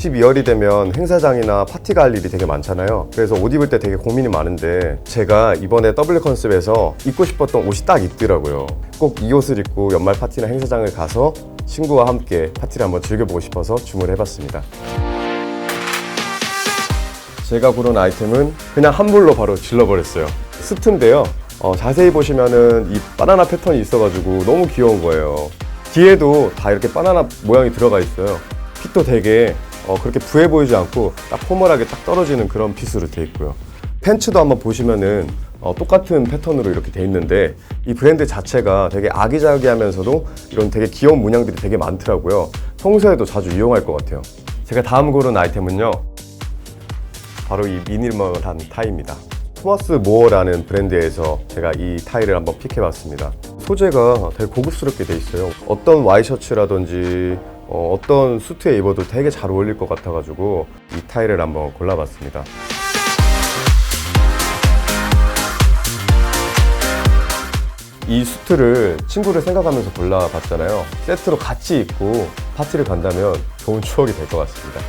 12월이 되면 행사장이나 파티 갈 일이 되게 많잖아요. 그래서 옷 입을 때 되게 고민이 많은데 제가 이번에 W 컨셉에서 입고 싶었던 옷이 딱 있더라고요. 꼭 이 옷을 입고 연말 파티나 행사장을 가서 친구와 함께 파티를 한번 즐겨보고 싶어서 주문을 해봤습니다. 제가 고른 아이템은 그냥 한 불로 바로 질러버렸어요. 스트인데요. 어, 자세히 보시면은 이 바나나 패턴이 있어가지고 너무 귀여운 거예요. 뒤에도 다 이렇게 바나나 모양이 들어가 있어요. 핏도 되게 어, 그렇게 부해 보이지 않고 딱 포멀하게 딱 떨어지는 그런 핏으로 돼 있고요. 팬츠도 한번 보시면은 어, 똑같은 패턴으로 이렇게 돼 있는데 이 브랜드 자체가 되게 아기자기하면서도 이런 되게 귀여운 문양들이 되게 많더라고요. 평소에도 자주 이용할 것 같아요. 제가 다음 고른 아이템은요. 바로 이 미니멀한 타이입니다. 토마스 모어라는 브랜드에서 제가 이 타이를 한번 픽해봤습니다. 소재가 되게 고급스럽게 돼 있어요. 어떤 와이셔츠라든지 어, 떤 수트에 입어도 되게 잘 어울릴 것 같아가지고 이 타이를 한번 골라봤습니다. 이 수트를 친구를 생각하면서 골라봤잖아요. 세트로 같이 입고 파티를 간다면 좋은 추억이 될 것 같습니다.